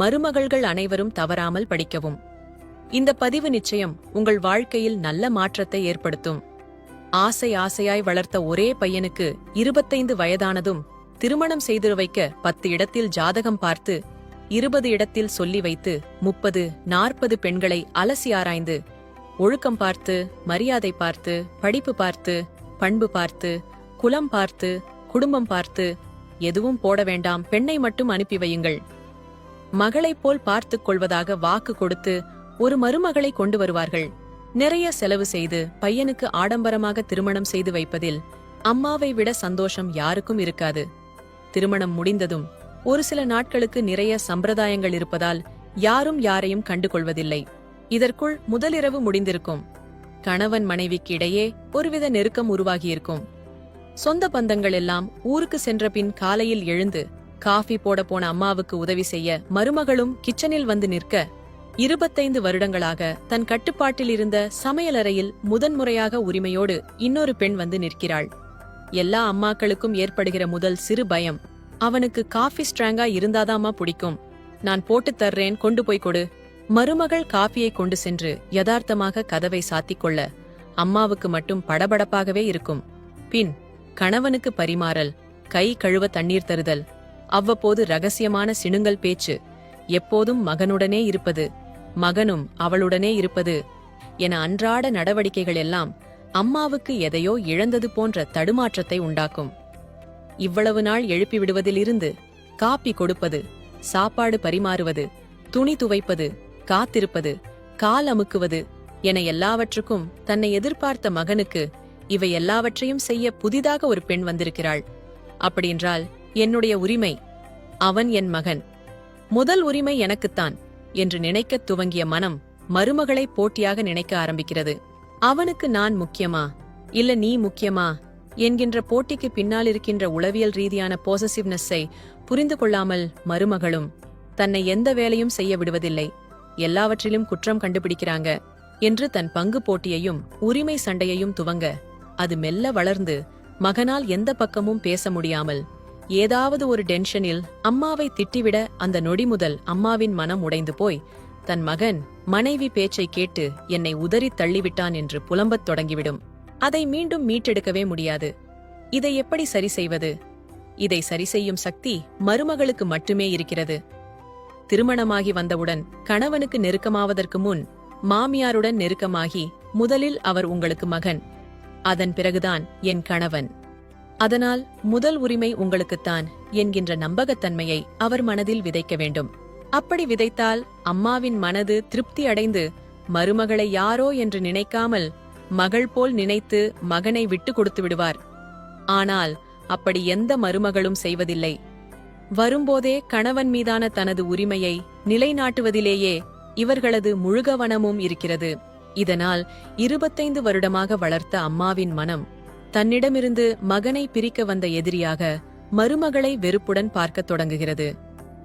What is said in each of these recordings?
மருமகள்கள் அனைவரும் தவறாமல் படிக்கவும். இந்த பதிவு நிச்சயம் உங்கள் வாழ்க்கையில் நல்ல மாற்றத்தை ஏற்படுத்தும். ஆசை ஆசையாய் வளர்த்த ஒரே பையனுக்கு இருபத்தைந்து வயதானதும் திருமணம் செய்து வைக்க பத்து இடத்தில் ஜாதகம் பார்த்து இருபது இடத்தில் சொல்லி வைத்து முப்பது நாற்பது பெண்களை அலசி ஆராய்ந்து ஒழுக்கம் பார்த்து மரியாதை பார்த்து படிப்பு பார்த்து பண்பு பார்த்து குலம் பார்த்து குடும்பம் பார்த்து எதுவும் போட வேண்டாம் பெண்ணை மட்டும் அனுப்பி வையுங்கள். மகளைப் போல் பார்த்துக் கொள்வதாக வாக்கு கொடுத்து ஒரு மருமகளை கொண்டு வருவார்கள். நிறைய செலவு செய்து பையனுக்கு ஆடம்பரமாக திருமணம் செய்து வைப்பதில் அம்மாவை விட சந்தோஷம் யாருக்கும் இருக்காது. திருமணம் முடிந்ததும் ஒரு சில நாட்களுக்கு நிறைய சம்பிரதாயங்கள் இருப்பதால் யாரும் யாரையும் கண்டு கொள்வதில்லை இதற்குள் முதலிரவு முடிந்திருக்கும். கணவன் மனைவிக்கு இடையே ஒருவித நெருக்கம் உருவாகியிருக்கும். சொந்த பந்தங்கள் எல்லாம் ஊருக்கு சென்ற பின் காலையில் எழுந்து காஃபி போட போன அம்மாவுக்கு உதவி செய்ய மருமகளும் கிச்சனில் வந்து நிற்க இருபத்தைந்து வருடங்களாக தன் கட்டுப்பாட்டில் இருந்த சமையலறையில் முதன்முறையாக உரிமையோடு இன்னொரு பெண் வந்து நிற்கிறாள். எல்லா அம்மாக்களுக்கும் ஏற்படுகிற முதல் சிறு பயம் அவனுக்கு காஃபி ஸ்ட்ராங்கா இருந்தாதாமா பிடிக்கும். நான் போட்டுத் தர்றேன் கொண்டு போய் கொடு. மருமகள் காஃபியை கொண்டு சென்று யதார்த்தமாக கதவை சாத்திக் கொள்ள அம்மாவுக்கு மட்டும் படபடப்பாகவே இருக்கும். பின் கணவனுக்கு பரிமாறல் கை கழுவ தண்ணீர் தருதல் அவ்வப்போது ரகசியமான சிணுங்கல் பேச்சு எப்போதும் மகனுடனே இருப்பது மகனும் அவளுடனே இருப்பது என அன்றாட நடவடிக்கைகள் எல்லாம் அம்மாவுக்கு எதையோ இழந்தது போன்ற தடுமாற்றத்தை உண்டாக்கும். இவ்வளவு நாள் எழுப்பி விடுவதிலிருந்து காப்பி கொடுப்பது சாப்பாடு பரிமாறுவது துணி துவைப்பது காத்திருப்பது கால் அமுக்குவது என எல்லாவற்றுக்கும் தன்னை எதிர்பார்த்த மகனுக்கு இவை எல்லாவற்றையும் செய்ய புதிதாக ஒரு பெண் வந்திருக்கிறாள். அப்படின்றால் என்னுடைய உரிமை அவன் என் மகன். முதல் உரிமை எனக்குத்தான் என்று நினைக்கத் துவங்கிய மனம் மருமகளை போட்டியாக நினைக்க ஆரம்பிக்கிறது. அவனுக்கு நான் முக்கியமா? இல்ல நீ முக்கியமா? என்கின்ற போட்டிக்கு பின்னால் இருக்கின்ற உளவியல் ரீதியான போசசிவ்னஸை புரிந்து கொள்ளாமல் மருமகளும் தன்னை எந்த வேலையும் செய்ய விடுவதில்லை. எல்லாவற்றிலும் குற்றம் கண்டுபிடிக்கிறாங்க என்று தன் பங்கு போட்டியையும் உரிமை சண்டையையும் துவங்க அது மெல்ல வளர்ந்து மகனால் எந்த பக்கமும் பேச முடியாமல் ஏதாவது ஒரு டென்ஷனில் அம்மாவை திட்டிவிட அந்த நொடி முதல் அம்மாவின் மனம் உடைந்து போய் தன் மகன் மனைவி பேச்சை கேட்டு என்னை உதறித் தள்ளிவிட்டான் என்று புலம்பத் தொடங்கிவிடும். அதை மீண்டும் மீட்டெடுக்கவே முடியாது. இதை எப்படி சரி செய்வது? இதை சரி செய்யும் சக்தி மருமகளுக்கு மட்டுமே இருக்கிறது. திருமணமாகி வந்தவுடன் கணவனுக்கு நெருக்கமாவதற்கு முன் மாமியாருடன் நெருக்கமாகி முதலில் அவர் உங்களுக்கு மகன். அதன் பிறகுதான் என் கணவன். அதனால் முதல் உரிமை உங்களுக்குத்தான் என்கின்ற நம்பகத்தன்மையை அவர் மனதில் விதைக்க வேண்டும். அப்படி விதைத்தால் அம்மாவின் மனது திருப்தி அடைந்து மருமகளை யாரோ என்று நினைக்காமல் மகள் போல் நினைத்து மகனை விட்டு கொடுத்து விடுவார். ஆனால் அப்படி எந்த மருமகளும் செய்வதில்லை. வரும்போதே கணவன் மீதான தனது உரிமையை நிலைநாட்டுவதிலேயே இவர்களது முழுகவனமும் இருக்கிறது. இதனால் இருபத்தைந்து வருடமாக வளர்த்த அம்மாவின் மனம் தன்னிடமிருந்து மகனை பிரிக்க வந்த எதிரியாக மருமகளை வெறுப்புடன் பார்க்கத் தொடங்குகிறது.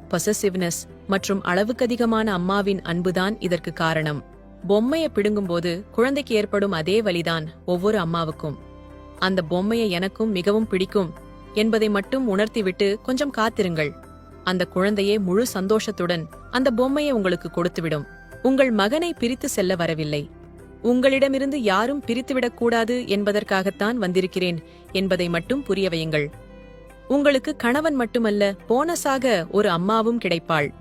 பொசசிவ்னஸ் மற்றும் அளவுக்கதிகமான அம்மாவின் அன்புதான் இதற்கு காரணம். பொம்மையை பிடுங்கும்போது குழந்தைக்கு ஏற்படும் அதே வழிதான் ஒவ்வொரு அம்மாவுக்கும். அந்த பொம்மையை எனக்கும் மிகவும் பிடிக்கும் என்பதை மட்டும் உணர்த்திவிட்டு கொஞ்சம் காத்திருங்கள். அந்த குழந்தையே முழு சந்தோஷத்துடன் அந்த பொம்மையை உங்களுக்கு கொடுத்துவிடும். உங்கள் மகனை பிரித்து செல்ல வரவில்லை. உங்களிடமிருந்து யாரும் பிரித்துவிடக்கூடாது என்பதற்காகத்தான் வந்திருக்கிறேன் என்பதை மட்டும் புரிய வையுங்கள். உங்களுக்கு கணவன் மட்டுமல்ல போனஸாக ஒரு அம்மாவும் கிடைப்பாள்.